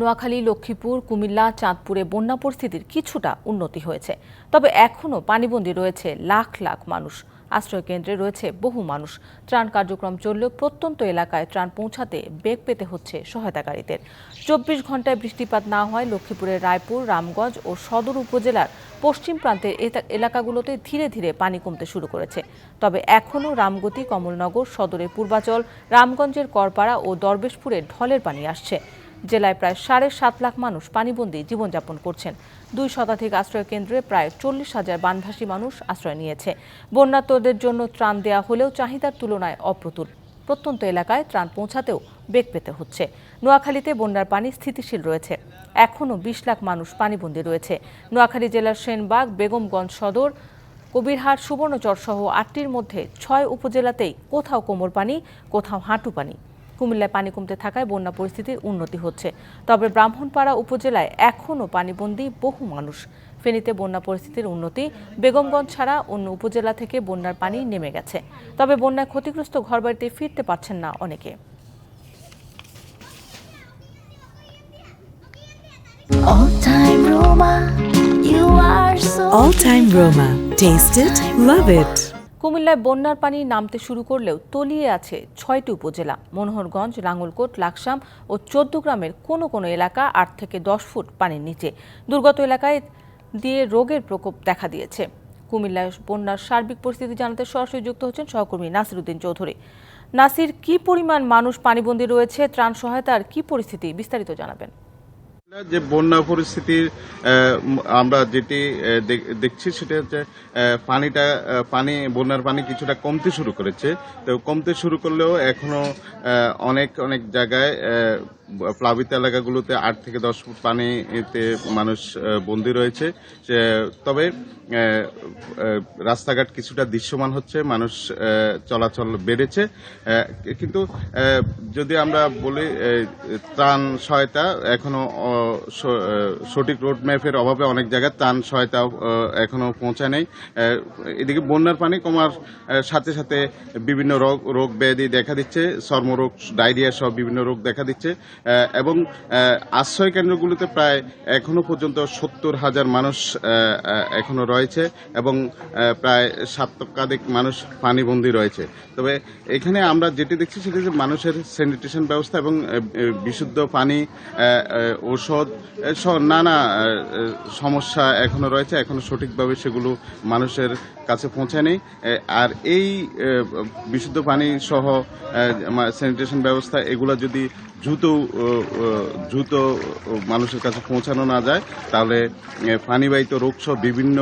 নোয়াখালী, লক্ষ্মীপুর, কুমিল্লা, চাঁদপুরে বন্যা পরিস্থিতির কিছুটা উন্নতি হয়েছে। তবে এখনও পানিবন্দী রয়েছে লাখ লাখ মানুষ। আশ্রয় কেন্দ্রে রয়েছে বহু মানুষ। ত্রাণ কার্যক্রম চললেও প্রত্যন্ত এলাকায় ত্রাণ পৌঁছাতে বেগ পেতে হচ্ছে সহায়তাকারীদের। চব্বিশ ঘন্টায় বৃষ্টিপাত না হয় লক্ষ্মীপুরের রায়পুর, রামগঞ্জ ও সদর উপজেলার পশ্চিম প্রান্তের এলাকাগুলোতে ধীরে ধীরে পানি কমতে শুরু করেছে। তবে এখনও রামগতি, কমলনগর, সদরের পূর্বাচল, রামগঞ্জের করপাড়া ও দরবেশপুরে ঢলের পানি আসছে। জেলায় প্রায় সাড়ে সাত লাখ মানুষ পানিবন্দী জীবনযাপন করছেন। দুই শতাধিক আশ্রয় কেন্দ্রে প্রায় চল্লিশ হাজার বানভাসী মানুষ আশ্রয় নিয়েছে। বন্যার্তদের জন্য ত্রাণ দেয়া হলেও চাহিদার তুলনায় অপ্রতুল। প্রত্যন্ত এলাকায় ত্রাণ পৌঁছাতেও বেগ পেতে হচ্ছে। নোয়াখালীতে বন্যার পানি স্থিতিশীল রয়েছে। এখনও বিশ লাখ মানুষ পানিবন্দী রয়েছে। নোয়াখালী জেলার সেনবাগ, বেগমগঞ্জ সদর, কবিরহাট সুবর্ণচর সহ আটটির মধ্যে ছয় উপজেলাতেই কোথাও কোমর পানি, কোথাও হাঁটু পানি। কুমিল্লায় পানি কমতে থাকায় বন্যা পরিস্থিতির উন্নতি হচ্ছে তবে ব্রাহ্মণপাড়া উপজেলায় এখনও পানিবন্দী বহু মানুষ ফেনীতে বন্যা পরিস্থিতির উন্নতি বেগমগঞ্জ ছাড়া অন্য উপজেলা থেকে বন্যার পানি নেমে গেছে তবে বন্যায় ক্ষতিগ্রস্ত ঘরবাড়িতে ফিরতে পারছেন না অনেকে All time Roma, you are so All Time Roma. Taste it, love it. কুমিল্লায় বন্যার পানি নামতে শুরু করলেও তলিয়ে আছে ছয়টি উপজেলা। মনোহরগঞ্জ লাঙ্গলকোট লাকসাম ও চোদ্দ গ্রামের কোনো কোনো এলাকা আট থেকে দশ ফুট পানির নিচে। দুর্গত এলাকায় দিয়ে রোগের প্রকোপ দেখা দিয়েছে। কুমিল্লায় বন্যার সার্বিক পরিস্থিতি জানাতে সরাসরি যুক্ত হচ্ছেন সহকর্মী নাসির উদ্দিন চৌধুরী। নাসির, কি পরিমাণ মানুষ পানিবন্দী রয়েছে, ত্রাণ সহায়তার কি পরিস্থিতি বিস্তারিত জানাবেন। যে বন্যা পরিস্থিতির আমরা যেটি দেখ- দেখছি সেটা হচ্ছে পানিটা পানি, বন্যার পানি কিছুটা কমতে শুরু করেছে। তো কমতে শুরু করলেও এখনও অনেক অনেক জায়গায় প্লাবিত এলাকাগুলোতে আট থেকে দশ ফুট পানিতে মানুষ বন্দী রয়েছে। তবে রাস্তাঘাট কিছুটা দৃশ্যমান হচ্ছে, মানুষ চলাচল বেড়েছে। কিন্তু যদি আমরা বলি ত্রাণ সহায়তা এখনও সঠিক রোড ম্যাপের অভাবে অনেক জায়গায় ত্রাণ সহায়তা এখনও পৌঁছায় নেই। এদিকে বন্যার পানি কমার সাথে সাথে বিভিন্ন রোগ রোগ ব্যাধি দেখা দিচ্ছে, চর্মরোগ, ডায়রিয়া সহ বিভিন্ন রোগ দেখা দিচ্ছে। এবং আশ্রয় কেন্দ্রগুলোতে প্রায় এখনও পর্যন্ত সত্তর হাজার মানুষ এখনও রয়েছে এবং প্রায় সাতকাধিক মানুষ পানিবন্দী রয়েছে। তবে এখানে আমরা যেটি দেখছি সেটি যে মানুষের স্যানিটেশন ব্যবস্থা এবং বিশুদ্ধ পানি ঔষধ নানা সমস্যা এখনও রয়েছে। এখনও সঠিকভাবে সেগুলো মানুষের কাছে পৌঁছায়নি। আর এই বিশুদ্ধ পানি সহ স্যানিটেশন ব্যবস্থা, এগুলো যদি দ্রুত দ্রুত মানুষের কাছে পৌঁছানো না যায়, তাহলে পানিবাহিত রোগ সহ বিভিন্ন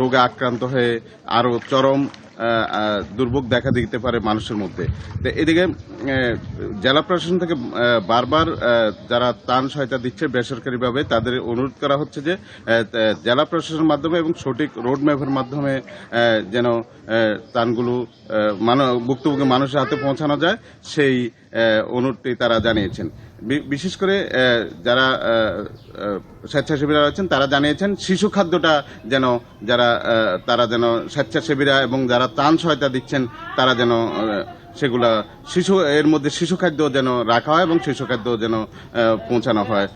রোগে আক্রান্ত হয়ে আরও চরম দুর্ভোগ দেখা দিতে পারে মানুষের মধ্যে। তো এদিকে জেলা প্রশাসন থেকে বারবার যারা ত্রাণ সহায়তা দিচ্ছে বেসরকারিভাবে, তাদের অনুরোধ করা হচ্ছে যে জেলা প্রশাসনের মাধ্যমে এবং সঠিক রোড ম্যাপের মাধ্যমে যেন ত্রাণগুলো ভুক্তভোগী মানুষের হাতে পৌঁছানো যায়, সেই অনুরোধটি তারা জানিয়েছেন। বিশেষ করে যারা স্বেচ্ছাসেবীরা রয়েছেন, তারা জানিয়েছেন শিশু খাদ্যটা যেন যারা তারা যেন স্বেচ্ছাসেবীরা এবং যারা ত্রাণ সহায়তা দিচ্ছেন, তারা যেন সেগুলা শিশু, এর মধ্যে শিশু খাদ্য যেন রাখা হয় এবং শিশু খাদ্য যেন পৌঁছানো হয়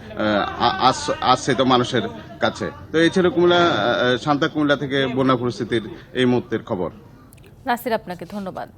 আশ্রিত মানুষের কাছে। তো এই ছিল কুমিল্লা শান্তা কুমিল্লা থেকে বন্যা পরিস্থিতির এই মুহূর্তের খবর। নাসির, আপনাকে ধন্যবাদ।